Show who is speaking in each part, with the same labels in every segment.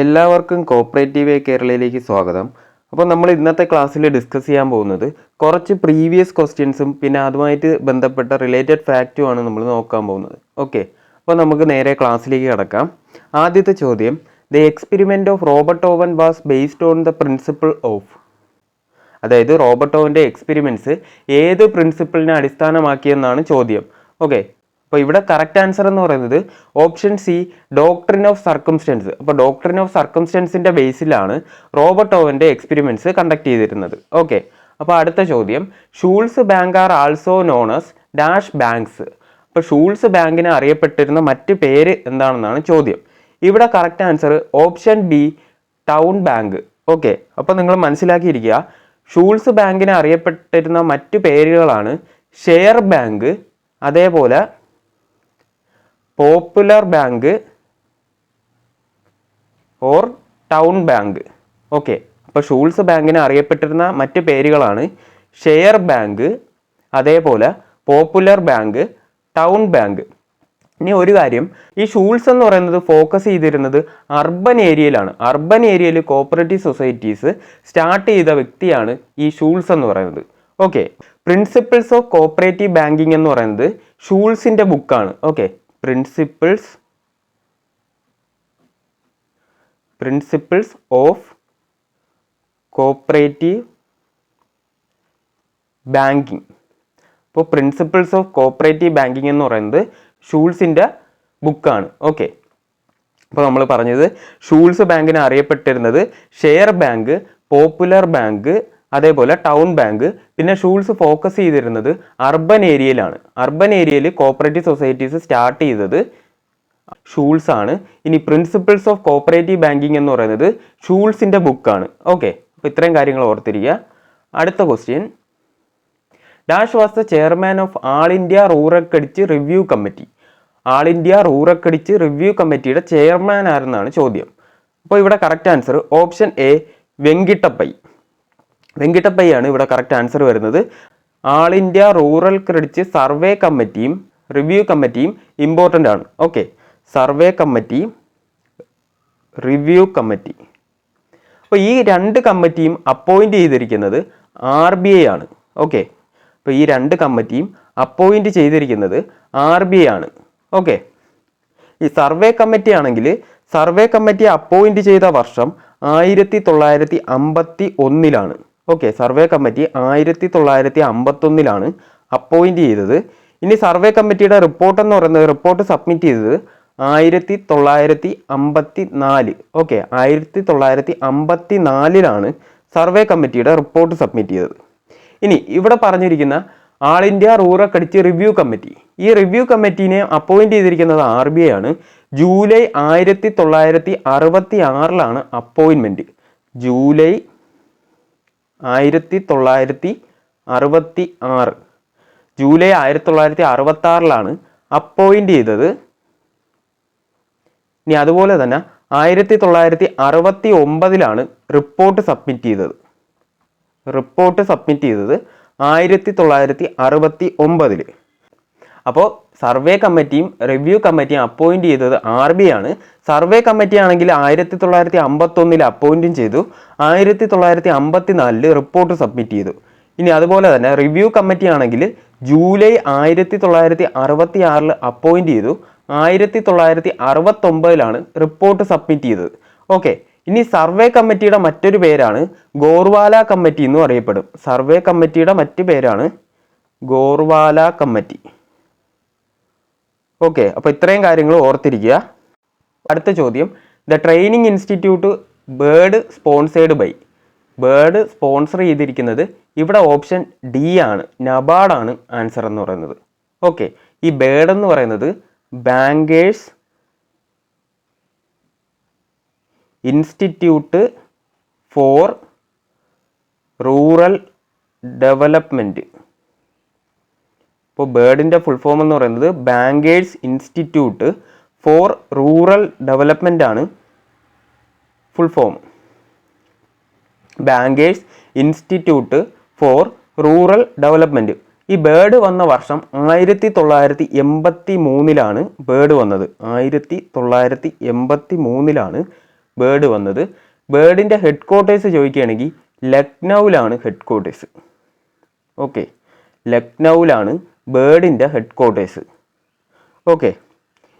Speaker 1: എല്ലാവർക്കും കോപ്പറേറ്റീവ് കേരളയിലേക്ക് സ്വാഗതം. അപ്പോൾ നമ്മൾ ഇന്നത്തെ ക്ലാസ്സിൽ ഡിസ്കസ് ചെയ്യാൻ പോകുന്നത് കുറച്ച് പ്രീവിയസ് ക്വസ്റ്റ്യൻസും പിന്നെ അതുമായിട്ട് ബന്ധപ്പെട്ട റിലേറ്റഡ് ഫാക്റ്റുമാണ് നമ്മൾ നോക്കാൻ പോകുന്നത്. ഓക്കെ അപ്പോൾ നമുക്ക് നേരെ ക്ലാസ്സിലേക്ക് കിടക്കാം. ആദ്യത്തെ ചോദ്യം the experiment of Robert Owen was based on the principle of അതായത് റോബർട്ട് ഓവന്റെ എക്സ്പെരിമെന്റ്സ് ഏത് പ്രിൻസിപ്പിളിനെ അടിസ്ഥാനമാക്കിയെന്നാണ് ചോദ്യം. ഓക്കെ അപ്പോൾ ഇവിടെ കറക്റ്റ് ആൻസർ എന്ന് പറയുന്നത് option C doctrine of circumstance അപ്പോൾ ഡോക്ടറിൻ ഓഫ് സർക്കംസ്റ്റൻസിന്റെ ബേസിലാണ് റോബർട്ട് ഓവന്റെ എക്സ്പെരിമെന്റ്സ് കണ്ടക്ട് ചെയ്തിരുന്നത്. ഓക്കെ അപ്പോൾ അടുത്ത ചോദ്യം. Schulze bank are also known as dash banks. അപ്പോൾ ഷൂൾസ് ബാങ്കിന് അറിയപ്പെട്ടിരുന്ന മറ്റ് പേര് എന്താണെന്നാണ് ചോദ്യം. ഇവിടെ correct answer option B town bank okay അപ്പോൾ നിങ്ങൾ മനസ്സിലാക്കിയിരിക്കുക. ഷൂൾസ് ബാങ്കിന് അറിയപ്പെട്ടിരുന്ന മറ്റു പേരുകളാണ് ഷെയർ ബാങ്ക് അതേപോലെ popular bank or town bank. Okay. അപ്പോൾ ഷൂൾസ് ബാങ്കിന് അറിയപ്പെട്ടിരുന്ന മറ്റ് പേരുകളാണ് ഷെയർ ബാങ്ക് അതേപോലെ പോപ്പുലർ ബാങ്ക് ടൗൺ ബാങ്ക്. ഇനി ഒരു കാര്യം ഈ ഷൂൾസ് എന്ന് പറയുന്നത് ഫോക്കസ് ചെയ്തിരുന്നത് അർബൻ ഏരിയയിലാണ്. അർബൻ ഏരിയയിൽ കോപ്പറേറ്റീവ് സൊസൈറ്റീസ് സ്റ്റാർട്ട് ചെയ്ത വ്യക്തിയാണ് ഈ ഷൂൾസ് എന്ന് പറയുന്നത്. Okay. Principles of cooperative banking എന്ന് പറയുന്നത് ഷൂൾസിന്റെ ബുക്കാണ്. Okay. Principles principles of cooperative banking ഇപ്പോൾ പ്രിൻസിപ്പിൾസ് ഓഫ് കോപ്പറേറ്റീവ് ബാങ്കിങ് എന്ന് പറയുന്നത് ഷൂൾസിന്റെ ബുക്കാണ്. ഓക്കെ അപ്പോൾ നമ്മൾ പറഞ്ഞത് ഷൂൾസ് ബാങ്കിന് അറിയപ്പെട്ടിരുന്നത് ഷെയർ ബാങ്ക് പോപ്പുലർ ബാങ്ക് അതേപോലെ ടൗൺ ബാങ്ക് പിന്നെ ഷൂൾസ് ഫോക്കസ് ചെയ്തിരുന്നത് അർബൻ ഏരിയയിലാണ് അർബൻ ഏരിയയിൽ കോപ്പറേറ്റീവ് സൊസൈറ്റീസ് സ്റ്റാർട്ട് ചെയ്തത് ഷൂൾസ് ആണ്. ഇനി പ്രിൻസിപ്പിൾസ് ഓഫ് കോപ്പറേറ്റീവ് ബാങ്കിങ് എന്ന് പറയുന്നത് ഷൂൾസിന്റെ ബുക്കാണ് ഓക്കെ അപ്പോൾ ഇത്രയും കാര്യങ്ങൾ ഓർത്തിരിക്കുക. അടുത്ത question dash was the chairman of all India rural credit review committee all India rural credit review കമ്മിറ്റിയുടെ ചെയർമാൻ ആരെന്നാണ് ചോദ്യം. അപ്പോൾ ഇവിടെ correct answer option A Venkatappaiah. വെങ്കിട്ടപ്പയ്യാണ് ഇവിടെ കറക്റ്റ് ആൻസർ വരുന്നത്. All India rural credit survey കമ്മിറ്റിയും റിവ്യൂ കമ്മിറ്റിയും important ആണ്. Okay survey committee review committee അപ്പോൾ ഈ രണ്ട് കമ്മിറ്റിയും അപ്പോയിന്റ് ചെയ്തിരിക്കുന്നത് ആർ ബി ഐ ആണ്. ഓക്കെ അപ്പോൾ ഈ രണ്ട് കമ്മിറ്റിയും അപ്പോയിന്റ് ചെയ്തിരിക്കുന്നത് ആർ ബി ഐ ആണ്. ഓക്കെ ഈ സർവേ കമ്മിറ്റി ആണെങ്കിൽ സർവേ കമ്മിറ്റി അപ്പോയിന്റ് ചെയ്ത വർഷം ആയിരത്തി തൊള്ളായിരത്തി അമ്പത്തി ഒന്നിലാണ്. ഓക്കെ സർവേ കമ്മിറ്റി ആയിരത്തി തൊള്ളായിരത്തി അമ്പത്തൊന്നിലാണ് അപ്പോയിന്റ് ചെയ്തത്. ഇനി സർവേ കമ്മിറ്റിയുടെ റിപ്പോർട്ട് എന്ന് പറയുന്നത് റിപ്പോർട്ട് സബ്മിറ്റ് ചെയ്തത് ആയിരത്തി തൊള്ളായിരത്തി അമ്പത്തി നാല് ഓക്കെ ആയിരത്തി തൊള്ളായിരത്തി അമ്പത്തി നാലിലാണ് സർവേ കമ്മിറ്റിയുടെ റിപ്പോർട്ട് സബ്മിറ്റ് ചെയ്തത്. ഇനി ഇവിടെ പറഞ്ഞിരിക്കുന്ന all India rural credit review committee ഈ റിവ്യൂ കമ്മിറ്റീനെ അപ്പോയിന്റ് ചെയ്തിരിക്കുന്നത് ആർ ബി ഐ ആണ്. ജൂലൈ ആയിരത്തി തൊള്ളായിരത്തി അറുപത്തി ആറിലാണ് അപ്പോയിൻമെന്റ് ജൂലൈ ആയിരത്തി തൊള്ളായിരത്തി അറുപത്തി ആറ് ജൂലൈ ആയിരത്തി തൊള്ളായിരത്തി അറുപത്തി ആറിലാണ് അപ്പോയിന്റ് ചെയ്തത്. ഇനി അതുപോലെ തന്നെ ആയിരത്തി തൊള്ളായിരത്തി അറുപത്തി ഒമ്പതിലാണ് റിപ്പോർട്ട് സബ്മിറ്റ് ചെയ്തത്. റിപ്പോർട്ട് സബ്മിറ്റ് ചെയ്തത് ആയിരത്തി തൊള്ളായിരത്തി അറുപത്തി ഒമ്പതിൽ അപ്പോൾ സർവേ കമ്മിറ്റിയും റിവ്യൂ കമ്മിറ്റിയും അപ്പോയിന്റ് ചെയ്തത് ആർ ബി ആണ്. സർവേ കമ്മിറ്റി ആണെങ്കിൽ ആയിരത്തി തൊള്ളായിരത്തി അമ്പത്തൊന്നിൽ അപ്പോയിന്റും ചെയ്തു. ആയിരത്തി തൊള്ളായിരത്തി അമ്പത്തി നാലിൽ റിപ്പോർട്ട് സബ്മിറ്റ് ചെയ്തു. ഇനി അതുപോലെ തന്നെ റിവ്യൂ കമ്മിറ്റി ആണെങ്കിൽ ജൂലൈ ആയിരത്തി തൊള്ളായിരത്തി അറുപത്തി ആറിൽ അപ്പോയിന്റ് ചെയ്തു. ആയിരത്തി തൊള്ളായിരത്തി അറുപത്തൊമ്പതിലാണ് റിപ്പോർട്ട് സബ്മിറ്റ് ചെയ്തത്. ഓക്കെ ഇനി സർവേ കമ്മിറ്റിയുടെ മറ്റൊരു പേരാണ് ഗോർവാല കമ്മിറ്റി എന്നും അറിയപ്പെടും. സർവേ കമ്മിറ്റിയുടെ മറ്റു പേരാണ് ഗോർവാല കമ്മിറ്റി. ഓക്കെ അപ്പോൾ ഇത്രയും കാര്യങ്ങൾ ഓർത്തിരിക്കുക. അടുത്ത ചോദ്യം. The training institute BIRD sponsored by BIRD sponsor ചെയ്തിരിക്കുന്നത് ഇവിടെ ഓപ്ഷൻ ഡി ആണ്. നബാർഡാണ് ആൻസർ എന്ന് പറയുന്നത്. ഓക്കെ ഈ ബേർഡ് എന്ന് പറയുന്നത് bankers institute for rural development ഇപ്പോൾ ബേർഡിന്റെ ഫുൾ ഫോം എന്ന് പറയുന്നത് bankers institute for rural development ആണ് full form bankers institute for rural development ഈ ബേർഡ് വന്ന വർഷം ആയിരത്തി തൊള്ളായിരത്തി എൺപത്തി മൂന്നിലാണ് ബേർഡ് വന്നത്. ആയിരത്തി തൊള്ളായിരത്തി എൺപത്തി മൂന്നിലാണ് ബേർഡ് വന്നത്. ബേർഡിന്റെ ഹെഡ് ക്വാർട്ടേഴ്സ് ചോദിക്കുകയാണെങ്കിൽ ലക്നൗവിലാണ് ഹെഡ് ക്വാർട്ടേഴ്സ് ഓക്കെ. ലക്നൗവിലാണ് ബേർഡിന്റെ ഹെഡ് ക്വാർട്ടേഴ്സ് ഓക്കെ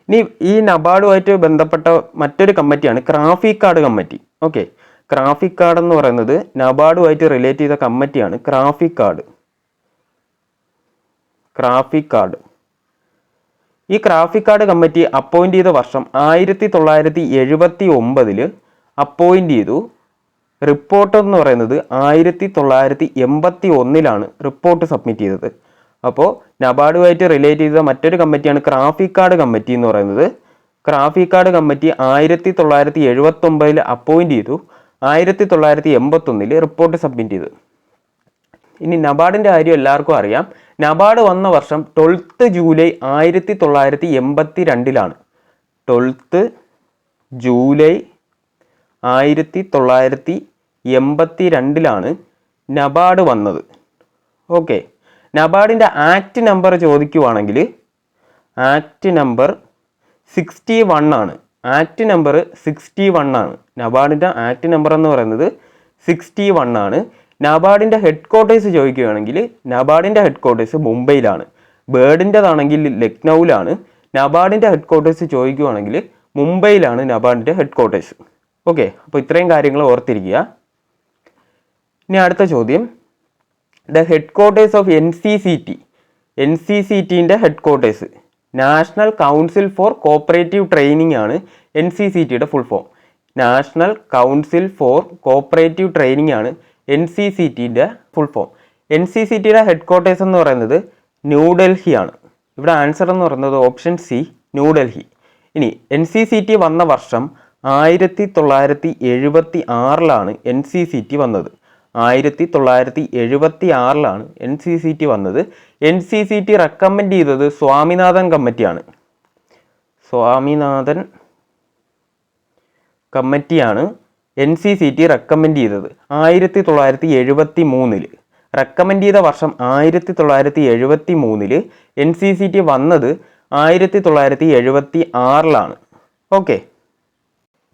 Speaker 1: ഇനി ഈ നബാർഡുമായിട്ട് ബന്ധപ്പെട്ട മറ്റൊരു കമ്മിറ്റിയാണ് CRAFICARD committee. Okay CRAFICARD എന്ന് പറയുന്നത് നബാർഡുമായിട്ട് റിലേറ്റ് ചെയ്ത കമ്മിറ്റിയാണ് ക്രാഫിക് കാർഡ്. ക്രാഫിക് കാർഡ്. ഈ ക്രാഫിക് കാർഡ് കമ്മിറ്റി അപ്പോയിന്റ് ചെയ്ത വർഷം ആയിരത്തി തൊള്ളായിരത്തി എഴുപത്തി ഒമ്പതിൽ അപ്പോയിന്റ് ചെയ്തു. റിപ്പോർട്ട് എന്ന് പറയുന്നത് ആയിരത്തി തൊള്ളായിരത്തി എൺപത്തി ഒന്നിലാണ് റിപ്പോർട്ട് സബ്മിറ്റ് ചെയ്തത്. അപ്പോൾ നബാർഡുമായിട്ട് റിലേറ്റ് ചെയ്ത മറ്റൊരു കമ്മിറ്റിയാണ് ക്രാഫിക് കാർഡ് കമ്മിറ്റി എന്ന് പറയുന്നത്. ക്രാഫിക് കാർഡ് കമ്മിറ്റി ആയിരത്തി തൊള്ളായിരത്തി എഴുപത്തി ഒമ്പതിൽ അപ്പോയിന്റ് ചെയ്തു. ആയിരത്തി തൊള്ളായിരത്തി എൺപത്തി ഒന്നിൽ റിപ്പോർട്ട് സബ്മിറ്റ് ചെയ്തു. ഇനി നബാർഡിന്റെ കാര്യം എല്ലാവർക്കും അറിയാം. നബാർഡ് വന്ന വർഷം ട്വൽത്ത് ജൂലൈ ആയിരത്തി തൊള്ളായിരത്തി എൺപത്തി രണ്ടിലാണ് ട്വൽത്ത് ജൂലൈ ആയിരത്തി തൊള്ളായിരത്തി എൺപത്തി രണ്ടിലാണ് നബാർഡ് വന്നത്. ഓക്കെ നബാർഡിന്റെ ആക്ട് നമ്പർ ചോദിക്കുവാണെങ്കിൽ ആക്ട് നമ്പർ സിക്സ്റ്റി വൺ ആണ്. ആക്ട് നമ്പർ സിക്സ്റ്റി വൺ ആണ്. നബാർഡിന്റെ ആക്ട് നമ്പർ എന്ന് പറയുന്നത് സിക്സ്റ്റി വൺ ആണ്. നബാർഡിന്റെ ഹെഡ് ക്വാർട്ടേഴ്സ് ചോദിക്കുകയാണെങ്കിൽ നബാർഡിന്റെ ഹെഡ് ക്വാർട്ടേഴ്സ് മുംബൈയിലാണ്. ബേർഡിന്റെതാണെങ്കിൽ ലക്നൗവിലാണ് നബാർഡിന്റെ ഹെഡ് ക്വാർട്ടേഴ്സ് ചോദിക്കുകയാണെങ്കിൽ മുംബൈയിലാണ് നബാർഡിന്റെ ഹെഡ് ക്വാർട്ടേഴ്സ് ഓക്കെ അപ്പോൾ ഇത്രയും കാര്യങ്ങൾ ഓർത്തിരിക്കുക. ഇനി അടുത്ത ചോദ്യം. The headquarters of N C C T N C C ടിന്റെ headquarters national council for cooperative training ആണ് എൻ സി സി ടിയുടെ full form national council for cooperative training ആണ് N C C ടിന്റെ full form N C C ടിയുടെ headquarters എന്ന് പറയുന്നത് ന്യൂഡൽഹി ആണ്. ഇവിടെ answer എന്ന് പറയുന്നത് ഓപ്ഷൻ സി ന്യൂഡൽഹി ഇനി എൻ സി സി ടി വന്ന വർഷം ആയിരത്തി തൊള്ളായിരത്തി എഴുപത്തി ആറിലാണ് എൻ സി സി ടി വന്നത്. ആയിരത്തി തൊള്ളായിരത്തി എഴുപത്തി ആറിലാണ് എൻ സി സി ടി വന്നത്. N C C T recommend ചെയ്തത് സ്വാമിനാഥൻ കമ്മിറ്റിയാണ്. സ്വാമിനാഥൻ കമ്മിറ്റിയാണ് N C C T recommend ചെയ്തത് ആയിരത്തി തൊള്ളായിരത്തി എഴുപത്തി മൂന്നിൽ റെക്കമെൻഡ് ചെയ്ത വർഷം ആയിരത്തി തൊള്ളായിരത്തി എഴുപത്തി മൂന്നിൽ എൻ സി സി ടി വന്നത് ആയിരത്തി തൊള്ളായിരത്തി എഴുപത്തി ആറിലാണ് ഓക്കെ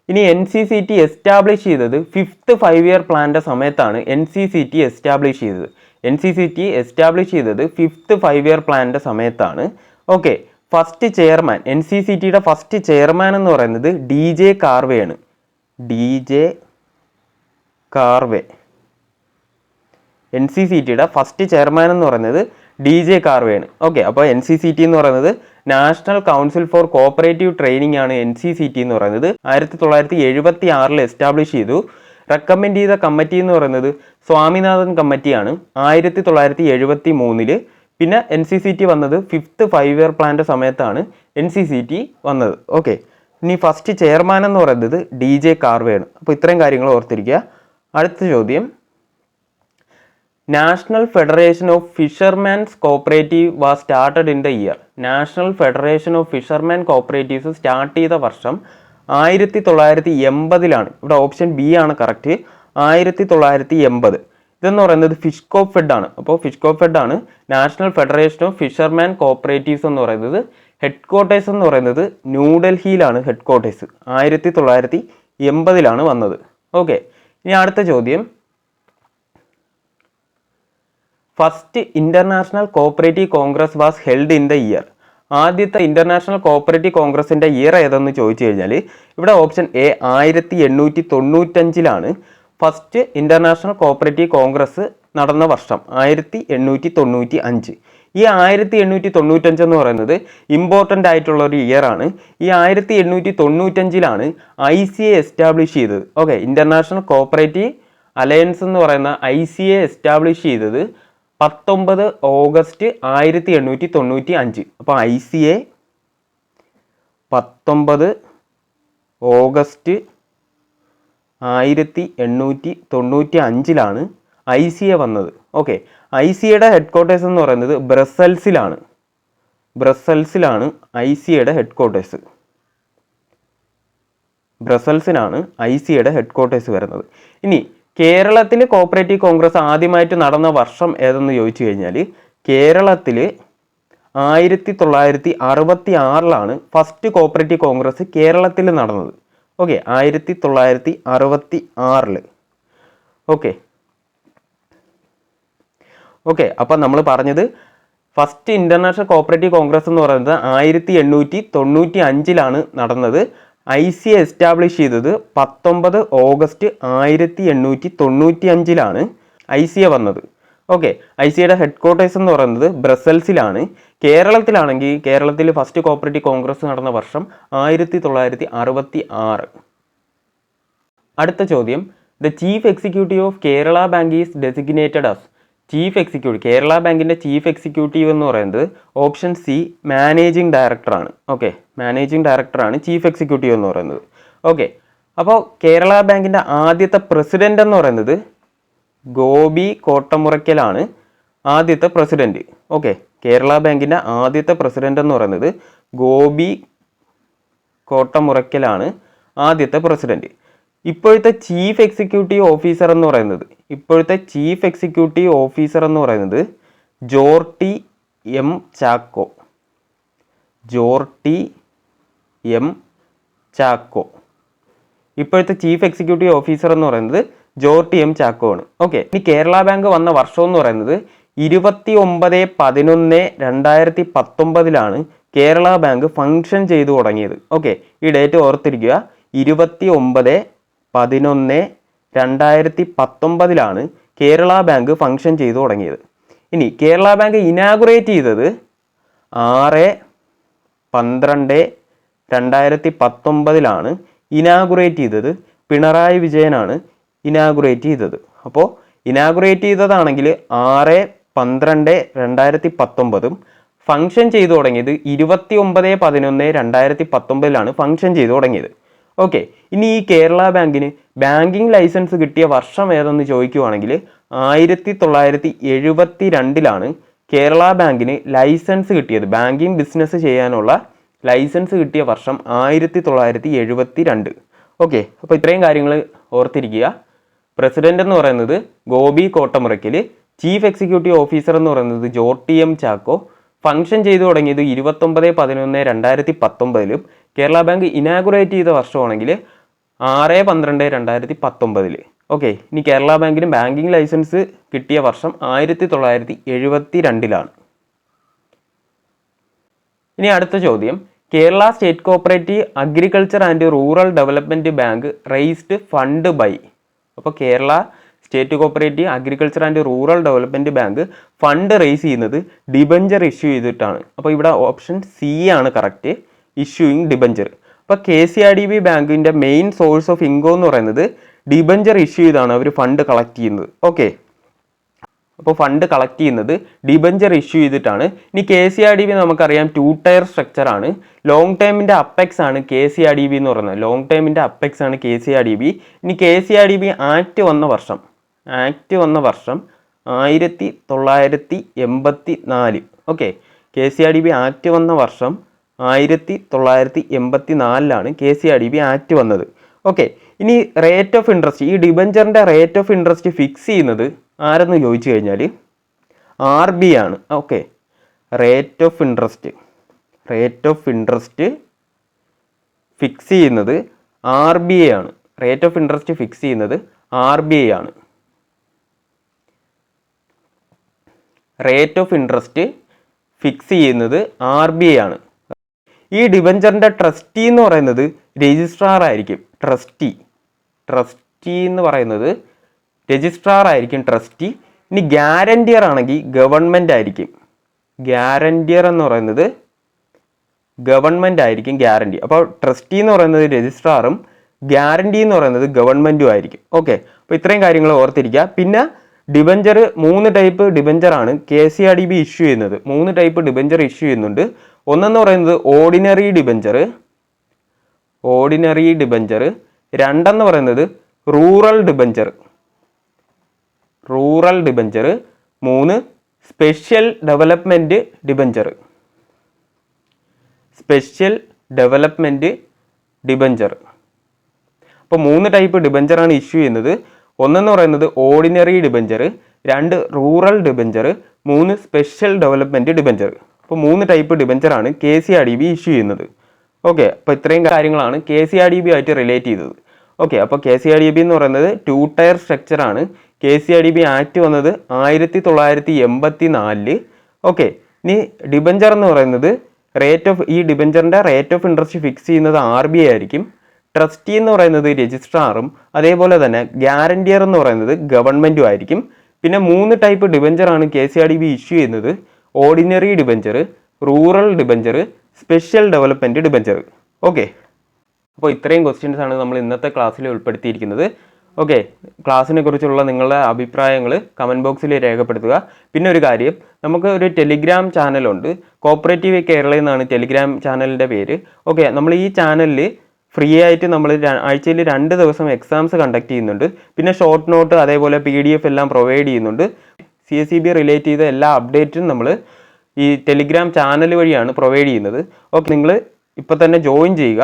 Speaker 1: ഇനി N C C T establish ചെയ്തത് ഫിഫ്ത്ത് ഫൈവ് ഇയർ പ്ലാന്റെ സമയത്താണ് N C C T establish ചെയ്തത്. N C C T establish ചെയ്തത് ഫിഫ്ത്ത് ഫൈവ് ഇയർ പ്ലാന്റെ സമയത്താണ്. Okay first chairman N C C ടിയുടെ ഫസ്റ്റ് ചെയർമാൻ എന്ന് പറയുന്നത് ഡി ജെ ആണ്. D J Karve N C C ടിയുടെ ഫസ്റ്റ് ചെയർമാൻ എന്ന് പറയുന്നത് ഡി ജെ കാർവേയാണ് ഓക്കെ അപ്പോൾ എൻ സി സി ടി എന്ന് പറയുന്നത് national council for cooperative training ആണ് എൻ സി സി ടി എന്ന് പറയുന്നത്. ആയിരത്തി തൊള്ളായിരത്തി എഴുപത്തി ആറിൽ എസ്റ്റാബ്ലിഷ് ചെയ്തു. റെക്കമെൻഡ് ചെയ്ത കമ്മിറ്റി എന്ന് പറയുന്നത് സ്വാമിനാഥൻ കമ്മിറ്റിയാണ് ആയിരത്തി തൊള്ളായിരത്തി എഴുപത്തി മൂന്നിൽ പിന്നെ എൻ സി സി ടി വന്നത് ഫിഫ്ത്ത് ഫൈവ് ഇയർ പ്ലാന്റെ സമയത്താണ് എൻ സി സി ടി വന്നത്. ഓക്കെ ഇനി ഫസ്റ്റ് ചെയർമാൻ എന്ന് പറയുന്നത് ഡി ജെ കാർവേയാണ് അപ്പോൾ ഇത്രയും കാര്യങ്ങൾ ഓർത്തിരിക്കുക. അടുത്ത ചോദ്യം. National federation of fishermen's cooperative was started in the year national federation of fisherman cooperatives start ചെയ്ത വർഷം ആയിരത്തി തൊള്ളായിരത്തി എൺപതിലാണ് ഇവിടെ ഓപ്ഷൻ ബി ആണ് കറക്റ്റ് ആയിരത്തി തൊള്ളായിരത്തി എൺപത് ഇതെന്ന് പറയുന്നത് ഫിഷ്കോ ഫെഡ് ആണ്. അപ്പോൾ ഫിഷ്കോ ഫെഡ് ആണ് national federation of fisherman cooperatives എന്ന് പറയുന്നത്. ഹെഡ് ക്വാർട്ടേഴ്സ് എന്ന് പറയുന്നത് ന്യൂഡൽഹിയിലാണ് ഹെഡ് ക്വാർട്ടേഴ്സ് ആയിരത്തി തൊള്ളായിരത്തി എൺപതിലാണ് വന്നത്. ഓക്കെ ഇനി അടുത്ത ചോദ്യം. First international cooperative congress was held in the year. ആദ്യത്തെ ഇന്റർനാഷണൽ കോപ്പറേറ്റീവ് കോൺഗ്രസിന്റെ ഇയർ ഏതെന്ന് ചോദിച്ചു കഴിഞ്ഞാൽ ഇവിടെ ഓപ്ഷൻ എ ആയിരത്തി എണ്ണൂറ്റി തൊണ്ണൂറ്റഞ്ചിലാണ്. ഫസ്റ്റ് ഇന്റർനാഷണൽ കോപ്പറേറ്റീവ് കോൺഗ്രസ് നടന്ന വർഷം ആയിരത്തി എണ്ണൂറ്റി തൊണ്ണൂറ്റി അഞ്ച് ഈ ആയിരത്തി എണ്ണൂറ്റി തൊണ്ണൂറ്റഞ്ച് എന്ന് പറയുന്നത് ഇമ്പോർട്ടന്റ് ആയിട്ടുള്ള ഒരു ഇയർ ആണ്. ഈ ആയിരത്തി എണ്ണൂറ്റി തൊണ്ണൂറ്റഞ്ചിലാണ് ഐ സി എ എസ്റ്റാബ്ലിഷ് ചെയ്തത്. ഓക്കെ ഇന്റർനാഷണൽ കോപ്പറേറ്റീവ് അലയൻസ് എന്ന് പറയുന്ന ഐ സി എ എസ്റ്റാബ്ലിഷ് ചെയ്തത് പത്തൊമ്പത് ഓഗസ്റ്റ് ആയിരത്തി എണ്ണൂറ്റി തൊണ്ണൂറ്റി അഞ്ച് അപ്പോൾ ഐ സി എ പത്തൊമ്പത് ഓഗസ്റ്റ് ആയിരത്തി എണ്ണൂറ്റി തൊണ്ണൂറ്റി അഞ്ചിലാണ് ഐ സി എ വന്നത്. ഓക്കെ. ഐ സി എയുടെ ഹെഡ് ക്വാർട്ടേഴ്സ് എന്ന് പറയുന്നത് ബ്രസൽസിലാണ്. ബ്രസൽസിലാണ് ഐ സി എയുടെ ഹെഡ് ക്വാർട്ടേഴ്സ് ബ്രസൽസിനാണ് ഐ സി എയുടെ ഹെഡ് ക്വാർട്ടേഴ്സ് വരുന്നത്. ഇനി കേരളത്തിൽ കോപ്പറേറ്റീവ് കോൺഗ്രസ് ആദ്യമായിട്ട് നടന്ന വർഷം ഏതെന്ന് ചോദിച്ചു കഴിഞ്ഞാൽ കേരളത്തിൽ ആയിരത്തി തൊള്ളായിരത്തി അറുപത്തി ആറിലാണ് ഫസ്റ്റ് കോപ്പറേറ്റീവ് കോൺഗ്രസ് കേരളത്തിൽ നടന്നത്. ഓക്കെ ആയിരത്തി തൊള്ളായിരത്തി അറുപത്തി ആറിൽ ഓക്കെ ഓക്കെ അപ്പം നമ്മൾ പറഞ്ഞത് ഫസ്റ്റ് ഇന്റർനാഷണൽ കോപ്പറേറ്റീവ് കോൺഗ്രസ് എന്ന് പറയുന്നത് ആയിരത്തി എണ്ണൂറ്റി തൊണ്ണൂറ്റി അഞ്ചിലാണ് നടന്നത്. ഐ സി എസ്റ്റാബ്ലിഷ് ചെയ്തത് പത്തൊമ്പത് ഓഗസ്റ്റ് ആയിരത്തി എണ്ണൂറ്റി തൊണ്ണൂറ്റി അഞ്ചിലാണ് ഐ സി എ വന്നത്. ഓക്കെ ഐ സിയുടെ ഹെഡ് ക്വാർട്ടേഴ്സ് എന്ന് പറയുന്നത് ബ്രസൽസിലാണ്. കേരളത്തിലാണെങ്കിൽ കേരളത്തിൽ ഫസ്റ്റ് കോപ്പറേറ്റീവ് കോൺഗ്രസ് നടന്ന വർഷം ആയിരത്തി തൊള്ളായിരത്തി അറുപത്തി ആറ് അടുത്ത ചോദ്യം. The chief executive of Kerala bank is designated as chief executive Kerala ബാങ്കിന്റെ ചീഫ് എക്സിക്യൂട്ടീവ് എന്ന് പറയുന്നത് ഓപ്ഷൻ സി മാനേജിംഗ് ഡയറക്ടറാണ്. ഓക്കെ മാനേജിംഗ് ഡയറക്ടറാണ് ചീഫ് എക്സിക്യൂട്ടീവ് എന്ന് പറയുന്നത്. ഓക്കെ. അപ്പോൾ കേരള ബാങ്കിന്റെ ആദ്യത്തെ പ്രസിഡന്റ് എന്ന് പറയുന്നത് ഗോപി കോട്ടമുറയ്ക്കലാണ് ആദ്യത്തെ പ്രസിഡന്റ് ഓക്കെ. കേരള ബാങ്കിന്റെ ആദ്യത്തെ പ്രസിഡന്റ് എന്ന് പറയുന്നത് ഗോപി കോട്ടമുറയ്ക്കലാണ് ആദ്യത്തെ പ്രസിഡന്റ് ഇപ്പോഴത്തെ ചീഫ് എക്സിക്യൂട്ടീവ് ഓഫീസർ എന്ന് പറയുന്നത് ഇപ്പോഴത്തെ ചീഫ് എക്സിക്യൂട്ടീവ് ഓഫീസർ എന്ന് പറയുന്നത് ജോർട്ടി എം ചാക്കോ. ജോർട്ടി എം ചാക്കോ. ഇപ്പോഴത്തെ ചീഫ് എക്സിക്യൂട്ടീവ് ഓഫീസർ എന്ന് പറയുന്നത് ജോർട്ടി എം ചാക്കോ ആണ് ഓക്കെ ഇനി കേരള ബാങ്ക് വന്ന വർഷം എന്ന് പറയുന്നത് ഇരുപത്തി ഒമ്പത് പതിനൊന്ന് രണ്ടായിരത്തി പത്തൊമ്പതിലാണ് കേരള ബാങ്ക് ഫങ്ഷൻ ചെയ്തു തുടങ്ങിയത്. ഓക്കെ ഈ ഡേറ്റ് ഓർത്തിരിക്കുക. ഇരുപത്തി ഒമ്പത് പതിനൊന്ന് രണ്ടായിരത്തി പത്തൊമ്പതിലാണ് കേരള ബാങ്ക് ഫങ്ഷൻ ചെയ്തു തുടങ്ങിയത്. ഇനി കേരള ബാങ്ക് ഇനാഗുറേറ്റ് ചെയ്തത് ആറ് പന്ത്രണ്ട് രണ്ടായിരത്തി പത്തൊമ്പതിലാണ് ഇനാഗുറേറ്റ് ചെയ്തത്. പിണറായി വിജയനാണ് ഇനാഗുറേറ്റ് ചെയ്തത്. അപ്പോൾ ഇനാഗുറേറ്റ് ചെയ്തതാണെങ്കിൽ ആറ് പന്ത്രണ്ട് രണ്ടായിരത്തി പത്തൊമ്പതും ഫങ്ഷൻ ചെയ്തു തുടങ്ങിയത് ഇരുപത്തി ഒമ്പത് പതിനൊന്ന് രണ്ടായിരത്തി പത്തൊമ്പതിലാണ് ഫങ്ഷൻ ചെയ്തു തുടങ്ങിയത്. ഓക്കെ ഇനി ഈ കേരള ബാങ്കിന് ബാങ്കിങ് ലൈസൻസ് കിട്ടിയ വർഷം ഏതെന്ന് ചോദിക്കുവാണെങ്കിൽ ആയിരത്തി തൊള്ളായിരത്തി എഴുപത്തി രണ്ടിലാണ് കേരള ബാങ്കിന് ലൈസൻസ് കിട്ടിയത്. ബാങ്കിങ് ബിസിനസ് ചെയ്യാനുള്ള ലൈസൻസ് കിട്ടിയ വർഷം ആയിരത്തി തൊള്ളായിരത്തി എഴുപത്തി രണ്ട് ഓക്കെ അപ്പോൾ ഇത്രയും കാര്യങ്ങൾ ഓർത്തിരിക്കുക. പ്രസിഡന്റ് എന്ന് പറയുന്നത് Gopi Kottamurickal chief executive officer എന്ന് പറയുന്നത് ജോർട്ടി എം ചാക്കോ ഫംഗ്ഷൻ ചെയ്തു തുടങ്ങിയത് ഇരുപത്തൊമ്പത് പതിനൊന്ന് രണ്ടായിരത്തി പത്തൊമ്പതിലും കേരള ബാങ്ക് ഇനാഗുറേറ്റ് ചെയ്ത വർഷമാണെങ്കിൽ ആറ് പന്ത്രണ്ട് രണ്ടായിരത്തി പത്തൊമ്പതിൽ ഓക്കെ ഇനി കേരള ബാങ്കിന് ബാങ്കിങ് ലൈസൻസ് കിട്ടിയ വർഷം ആയിരത്തി തൊള്ളായിരത്തി എഴുപത്തി രണ്ടിലാണ് ഇനി അടുത്ത ചോദ്യം. Kerala state cooperative agriculture and rural development bank raised fund by. അപ്പോൾ Kerala state cooperative agriculture and rural development bank fund raise ചെയ്യുന്നത് ഡിബഞ്ചർ ഇഷ്യൂ ചെയ്തിട്ടാണ്. അപ്പോൾ ഇവിടെ ഓപ്ഷൻ സി ആണ് കറക്റ്റ് ഇഷ്യൂയിങ് ഡിബഞ്ചർ. അപ്പോൾ K C R D B ബാങ്കിന്റെ main source of income എന്ന് പറയുന്നത് ഡിബഞ്ചർ ഇഷ്യൂ ചെയ്താണ് അവർ ഫണ്ട് കളക്ട് ചെയ്യുന്നത്. ഓക്കെ. അപ്പോൾ ഫണ്ട് കളക്ട് ചെയ്യുന്നത് ഡിബഞ്ചർ ഇഷ്യൂ ചെയ്തിട്ടാണ്. ഇനി K C R D B നമുക്കറിയാം ടു ടയർ സ്ട്രക്ചർ ആണ്. ലോങ് ടൈമിന്റെ അപ്പെക്സ് ആണ് K C R D B എന്ന് പറയുന്നത്. ലോങ് ടൈമിന്റെ അപ്പെക്സ് ആണ് K C R D B ഇനി K C R D B act വന്ന വർഷം ആക്ട് വന്ന വർഷം ആയിരത്തി തൊള്ളായിരത്തി എൺപത്തി നാല് okay K C R D B act വന്ന വർഷം ആയിരത്തി തൊള്ളായിരത്തി എൺപത്തി നാലിലാണ് K C R D B act വന്നത്. ഓക്കെ ഇനി റേറ്റ് ഓഫ് ഇൻട്രസ്റ്റ് ഈ ഡിബഞ്ചറിന്റെ റേറ്റ് ഓഫ് ഇൻട്രസ്റ്റ് ഫിക്സ് ചെയ്യുന്നത് ആരെന്ന് ചോദിച്ചു കഴിഞ്ഞാൽ ആർ ബി ആണ് okay rate of interest rate of interest fix ചെയ്യുന്നത് ആർ ബി ഐ ആണ്. റേറ്റ് ഓഫ് ഇൻട്രസ്റ്റ് ഫിക്സ് ചെയ്യുന്നത് ആർ ബി ഐ ആണ്. റേറ്റ് ഓഫ് ഇൻട്രസ്റ്റ് ഫിക്സ് ചെയ്യുന്നത് ആർ ബി ഐ ആണ്. ഈ ഡിബഞ്ചറിന്റെ ട്രസ്റ്റി എന്ന് പറയുന്നത് രജിസ്ട്രാർ ആയിരിക്കും ട്രസ്റ്റി ട്രസ്റ്റി എന്ന് പറയുന്നത് രജിസ്ട്രാർ ആയിരിക്കും ട്രസ്റ്റി. ഇനി ഗ്യാരണ്ടിയർ ആണെങ്കിൽ ഗവൺമെന്റ് ആയിരിക്കും. ഗ്യാരണ്ടിയർ എന്ന് പറയുന്നത് ഗവൺമെന്റ് ആയിരിക്കും ഗ്യാരണ്ടി അപ്പോൾ ട്രസ്റ്റി എന്ന് പറയുന്നത് രജിസ്ട്രാറും ഗ്യാരണ്ടി എന്ന് പറയുന്നത് ഗവൺമെന്റും ആയിരിക്കും. ഓക്കെ. അപ്പോൾ ഇത്രയും കാര്യങ്ങൾ ഓർത്തിരിക്കുക. പിന്നെ ഡിബഞ്ചർ മൂന്ന് ടൈപ്പ് ഡിബഞ്ചർ ആണ് K C R D B issue ചെയ്യുന്നത്. മൂന്ന് ടൈപ്പ് ഡിബഞ്ചർ ഇഷ്യൂ ചെയ്യുന്നുണ്ട്. ഒന്നെന്ന് പറയുന്നത് ഓർഡിനറി ഡിബഞ്ചർ. Ordinary debenture. രണ്ടെന്ന് പറയുന്നത് റൂറൽ ഡിബഞ്ചർ. റൂറൽ ഡിബഞ്ചർ മൂന്ന് special development debenture special development debenture അപ്പോൾ മൂന്ന് ടൈപ്പ് ഡിബഞ്ചറാണ് ഇഷ്യൂ ചെയ്യുന്നത്. ഒന്നെന്ന് പറയുന്നത് ഓർഡിനറി ഡിബഞ്ചർ രണ്ട് റൂറൽ ഡിബഞ്ചർ മൂന്ന് സ്പെഷ്യൽ ഡെവലപ്മെന്റ് ഡിബഞ്ചർ അപ്പോൾ മൂന്ന് type ഡിബഞ്ചറാണ് K C R D B issue ചെയ്യുന്നത്. ഓക്കെ അപ്പോൾ ഇത്രയും കാര്യങ്ങളാണ് K C R D B ആയിട്ട് റിലേറ്റ് ചെയ്തത്. ഓക്കെ അപ്പോൾ K C R D B എന്ന് പറയുന്നത് two tier സ്ട്രക്ചറാണ്. K C R D B act വന്നത് ആയിരത്തി തൊള്ളായിരത്തി എൺപത്തി നാലിൽ ഓക്കെ ഇനി ഡിബഞ്ചർ എന്ന് പറയുന്നത് റേറ്റ് ഓഫ് ഈ ഡിബഞ്ചറിന്റെ റേറ്റ് ഓഫ് ഇൻട്രസ്റ്റ് ഫിക്സ് ചെയ്യുന്നത് ആർ ബി ഐ ആയിരിക്കും. ട്രസ്റ്റി എന്ന് പറയുന്നത് രജിസ്ട്രാറും അതേപോലെ തന്നെ ഗ്യാരണ്ടിയർ എന്ന് പറയുന്നത് ഗവൺമെന്റും ആയിരിക്കും. പിന്നെ മൂന്ന് type ഡിബഞ്ചറാണ് K C R D B issue ചെയ്യുന്നത്. Ordinary debenture rural debenture special development debenture. Okay. അപ്പോൾ ഇത്രയും ക്വസ്റ്റ്യൻസ് ആണ് നമ്മൾ ഇന്നത്തെ ക്ലാസ്സിൽ ഉൾപ്പെടുത്തിയിരിക്കുന്നത്. ഓക്കെ ക്ലാസ്സിനെ കുറിച്ചുള്ള നിങ്ങളുടെ അഭിപ്രായങ്ങൾ കമന്റ് ബോക്സിൽ രേഖപ്പെടുത്തുക. പിന്നെ ഒരു കാര്യം നമുക്ക് ഒരു ടെലിഗ്രാം ചാനലുണ്ട് കോപ്പറേറ്റീവ് കേരള എന്നാണ് ടെലിഗ്രാം ചാനലിന്റെ പേര്. ഓക്കെ നമ്മൾ ഈ ചാനലിൽ ഫ്രീ ആയിട്ട് നമ്മൾ ആഴ്ചയിൽ രണ്ട് ദിവസം എക്സാംസ് കണ്ടക്ട് ചെയ്യുന്നുണ്ട്. പിന്നെ ഷോർട്ട് നോട്ട് അതേപോലെ പി ഡി എഫ് എല്ലാം പ്രൊവൈഡ് ചെയ്യുന്നുണ്ട്. C S C B relate ചെയ്ത എല്ലാ അപ്ഡേറ്റും നമ്മൾ ഈ ടെലിഗ്രാം ചാനൽ വഴിയാണ് പ്രൊവൈഡ് ചെയ്യുന്നത്. ഓക്കെ നിങ്ങൾ ഇപ്പോൾ തന്നെ ജോയിൻ ചെയ്യുക.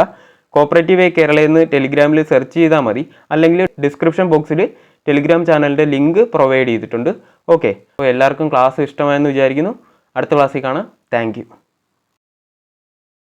Speaker 1: കോപ്പറേറ്റീവ് കേരള എന്ന് ടെലിഗ്രാമിൽ സെർച്ച് ചെയ്താൽ മതി. അല്ലെങ്കിൽ ഡിസ്ക്രിപ്ഷൻ ബോക്സിൽ ടെലിഗ്രാം ചാനലിന്റെ ലിങ്ക് പ്രൊവൈഡ് ചെയ്തിട്ടുണ്ട്. ഓക്കെ അപ്പോൾ എല്ലാവർക്കും ക്ലാസ് ഇഷ്ടമായെന്ന് വിചാരിക്കുന്നു. അടുത്ത ക്ലാസ്സിൽ കാണാം. താങ്ക്